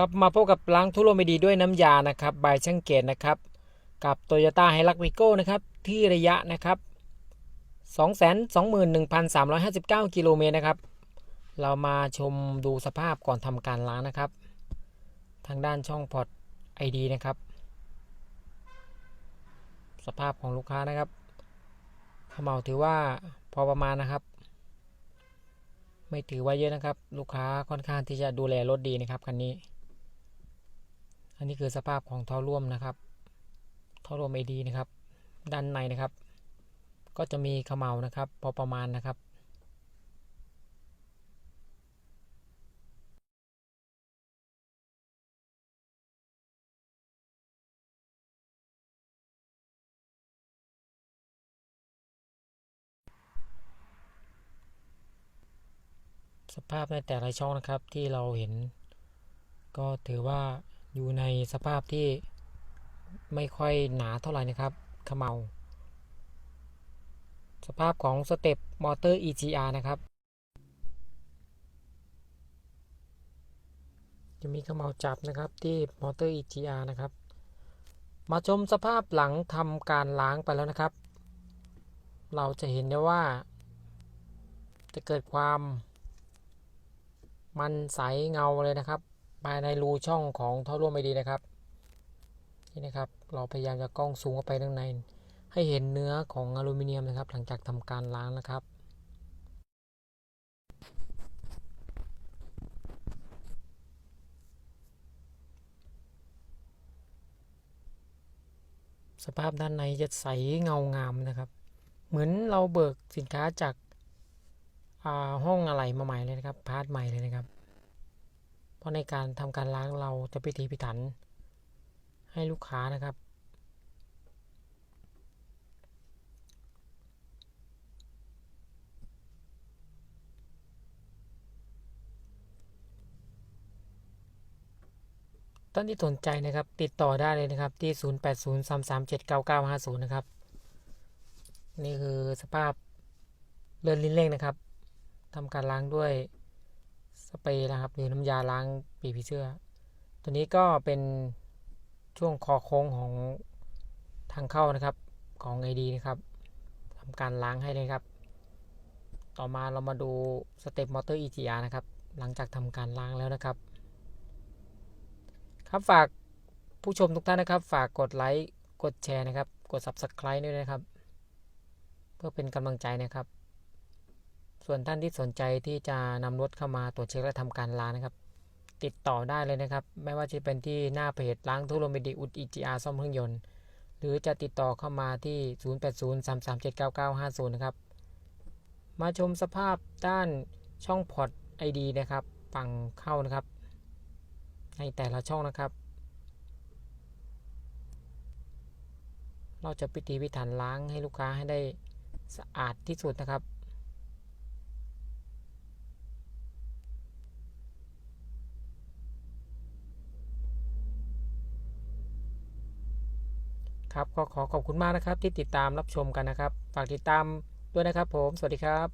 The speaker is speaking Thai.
กลับมาพบกับล้างทุโรไม่ดีด้วยน้ำยานะครับบายช่างเกตนะครับ กับ Toyota h i l u x v i g o นะครับ ที่ระยะนะครับ 221,359 กิโลเมตรนะครับ เรามาชมดูสภาพก่อนทำการล้างนะครับ ทางด้านช่องพอร์ต ID นะครับ สภาพของลูกค้านะครับเขมเหลาถือว่าพอประมาณนะครับไม่ถือว่าเยอะนะครับ ลูกค้าค่อนข้างที่จะดูแลรถดีนะครับคันนี้ อันนี้คือสภาพของท่อร่วมนะครับท่อร่วม AD นะครับ ด้านในนะครับ ก็จะมีเขมเหลานะครับ พอประมาณนะครับสภาพในแต่ละช่องนะครับที่เราเห็น ก็ถือว่า อยู่ในสภาพที่ไม่ค่อยหนาเท่าไหร่นะครับเขมเหลาสภาพของสเต็ปมอเตอร์ EGR นะครับ จะมีเขมเหลาจับนะครับที่มอเตอร์ EGR นะครับ มาชมสภาพหลังทำการล้างไปแล้วนะครับ เราจะเห็นได้ว่า จะเกิดความมันใสเงาเลยนะครับ ภาในรูช่องของท่อร่วมไม่ดีนะครับ นี่นะครับ เราพยายามจะกล้องซูมเข้าไปข้างใน ให้เห็นเนื้อของอลูมิเนียมนะครับ หลังจากทำการล้างนะครับสภาพด้านในจะใสเงางามนะครับ เหมือนเราเบิกสินค้าจากาห้องอะไรมาใหม่เลยนะครับ พาร์ทใหม่เลยนะครับ เพราะในการทำการล้างเราจะพิถีพิถัน ให้ลูกค้านะครับ ท่านที่สนใจนะครับ ติดต่อได้เลยนะครับที่ 0803379950 นะครับ นี่คือสภาพเลื่อนลิ้นเร่งนะครับทำการล้างด้วย สเปรย์นะครับ หรือน้ำยาล้างปีผีเสื้อ ตัวนี้ก็เป็นช่วงคอโค้งของทางเข้านะครับของ ID นะครับทำการล้างให้เลยครับ ต่อมาเรามาดูสเต็ปมอเตอร์ EGR นะครับ หลังจากทำการล้างแล้วนะครับ ครับฝากผู้ชมทุกท่านนะครับ ฝากกดไลค์ กดแชร์นะครับ กด Subscribe ด้วยนะครับ เพื่อเป็นกำลังใจนะครับ ส่วนท่านที่สนใจที่จะนำรถเข้ามาตรวจเช็คและทำการล้างนะครับ ติดต่อได้เลยนะครับ ไม่ว่าจะเป็นที่หน้าเพจล้างทุกโรมิดีอุด EGR ซ่อมเครื่องยนต์ หรือจะติดต่อเข้ามาที่ 0803379950 นะครับ มาชมสภาพด้านช่องพอร์ต ID นะครับฝั่งเข้านะครับ ในแต่ละช่องนะครับ เราจะพิธีพิถันล้างให้ลูกค้าให้ได้สะอาดที่สุดนะครับ ครับก็ขอขอบคุณมากนะครับที่ติดตามรับชมกันนะครับ ฝากติดตามด้วยนะครับผม สวัสดีครับ